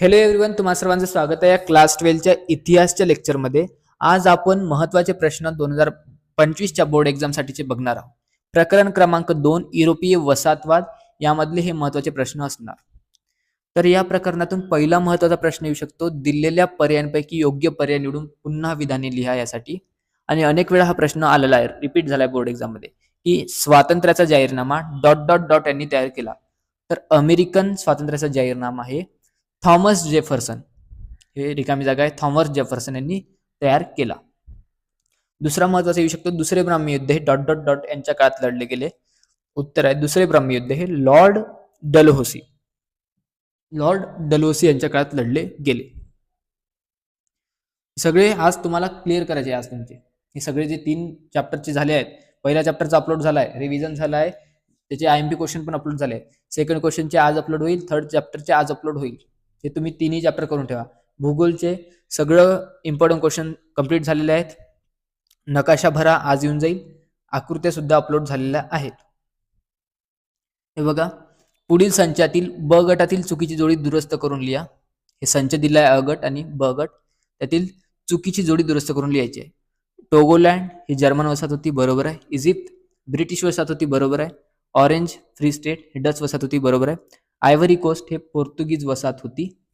Hello everyone तुम्हा सर्वांचं स्वागत आहे या क्लास ट्वेल्वच्या इतिहासच्या लेक्चरमध्ये आज आपण महत्त्वाचे प्रश्न दोन हजार पंचवीसच्या बोर्ड एक्झामसाठीचे बघणार आहोत. प्रकरण क्रमांक दोन युरोपीय वसाहतवाद यामधले हे महत्त्वाचे प्रश्न असणार. तर या प्रकरणातून पहिला महत्त्वाचा प्रश्न येऊ शकतो दिलेल्या पर्यायांपैकी योग्य पर्याय निवडून पुन्हा विधाने लिहा यासाठी. आणि अनेक वेळा हा प्रश्न आलेला आहे रिपीट झालाय बोर्ड एक्झाममध्ये की स्वातंत्र्याचा जाहीरनामा डॉट डॉट डॉट यांनी तयार केला. तर अमेरिकन स्वातंत्र्याचा जाहीरनामा आहे थॉमस जेफरसन. हे रिकामी जागा आहे. थॉमस जेफरसन यांनी तयार केला. दुसरा महत्त्वाचा येऊ शकतो. दुसरे ब्राह्मयुद्ध हे डॉट डॉट डॉट यांच्या काळात लढले गेले. उत्तर आहे. दुसरे ब्रह्मयुद्ध हे लॉर्ड डलहोसी. लॉर्ड डलहोसी यांच्या काळात लढले गेले. सगळे आज तुम्हाला क्लिअर करायचे आज तुमचे. हे सगळे जे तीन चॅप्टरचे झाले आहेत. पहिल्या चॅप्टरचा अपलोड झाला आहे. रिव्हिजन झाला आहे. त्याचे आय एम पी क्वेश्चन पण अपलोड झाले सेकंड क्वेश्चनचे आज अपलोड होईल. थर्ड चॅप्टरचे आज अपलोड होईल. हे तुम्ही तिन्ही चॅप्टर करून ठेवा. भूगोलचे सगळं इम्पॉर्टंट क्वेश्चन कंप्लीट झालेले आहेत. नकाशा भरा आज येऊन जाईल. आकृत्या सुद्धा अपलोड झालेल्या आहेत. हे बघा. पुढील संचातील ब गटातील चुकीची जोडी दुरुस्त करून लिहा. हे संच दिला आहे अ गट आणि ब गट. त्यातील चुकीची जोडी दुरुस्त करून लिहायची आहे. टोगोलँड ही जर्मन वसाहत होती बरोबर आहे. इजिप्त ब्रिटिश वसाहत होती बरोबर आहे. ऑरेंज फ्री स्टेट ही डच वसाहत होती बरोबर आहे. आयव्हरी कोस्ट हे पोर्तुगीज वसाहत होती.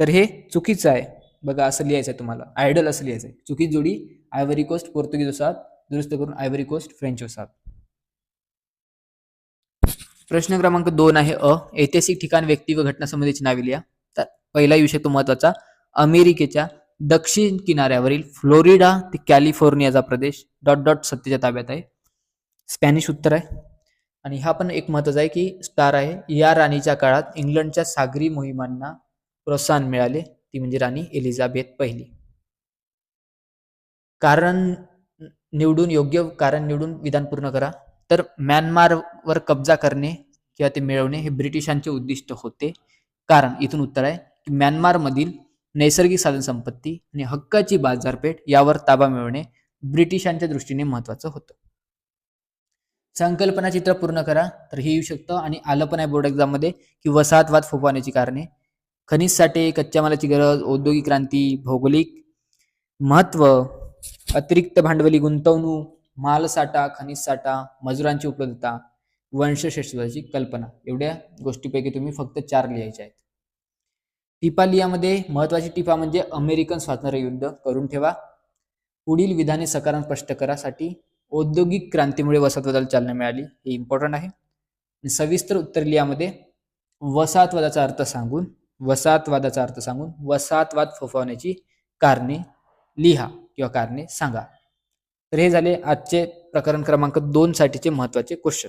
तर हे चुकीचं आहे. बघा असं लिहायचं आहे तुम्हाला. आयडल असं लिहायचं आहे. चुकी जोडी आयव्हरी कोस्ट पोर्तुगीज वसाहत. दुरुस्त करून आयव्हरी कोस्ट फ्रेंच वसाहत. प्रश्न क्रमांक दोन आहे अ. ऐतिहासिक ठिकाण व्यक्ती व घटना संबंधीची नावे लिहा. तर पहिला विषय तो महत्त्वाचा अमेरिकेच्या दक्षिण किनाऱ्यावरील फ्लोरिडा ते कॅलिफोर्नियाचा प्रदेश. डॉट डॉट सत्तेच्या ताब्यात आहे. स्पॅनिश उत्तर आहे. आणि हा पण एक महत्त्वाचा आहे की स्टार आहे. या राणीच्या काळात इंग्लंडच्या सागरी मोहिमांना प्रोत्साहन मिळाले. ती म्हणजे राणी एलिझाबेथ पहिली. कारण निवडून योग्य कारण निवडून विधान पूर्ण करा. तर म्यानमारवर कब्जा करणे किंवा ते मिळवणे हे ब्रिटिशांचे उद्दिष्ट होते. कारण इथून उत्तर आहे की म्यानमारमधील नैसर्गिक साधनसंपत्ती आणि हक्काची बाजारपेठ यावर ताबा मिळवणे ब्रिटिशांच्या दृष्टीने महत्वाचं होतं. संकल्पना चित्र पूर्ण करा तर हे येऊ शकतं. आणि आलं पण आहे बोर्ड एक्झाममध्ये की वसाहतवाद फोफावण्याची कारणे. खनिज साठे कच्च्या मालाची गरज औद्योगिक क्रांती भौगोलिक महत्त्व अतिरिक्त भांडवली गुंतवणूक मालसाठा खनिज साठा मजुरांची उपलब्धता वंशशास्त्राची कल्पना. एवढ्या गोष्टीपैकी तुम्ही फक्त चार लिहायच्या आहेत. टिपा लिहामध्ये महत्वाची टिपा म्हणजे अमेरिकन स्वातंत्र्य युद्ध करून ठेवा. पुढील विधाने सकारात्मक स्पष्ट करासाठी औद्योगिक क्रांतीमुळे वसाहतवादाला चालना मिळाली. हे इम्पॉर्टंट आहे. सविस्तर उत्तर लिहामध्ये वसाहतवादाचा अर्थ सांगून वसाहतवादाचा अर्थ सांगून वसाहतवाद फोफावण्याची कारणे लिहा किंवा कारणे सांगा. तर हे झाले आजचे प्रकरण क्रमांक दोन साठीचे महत्त्वाचे क्वेश्चन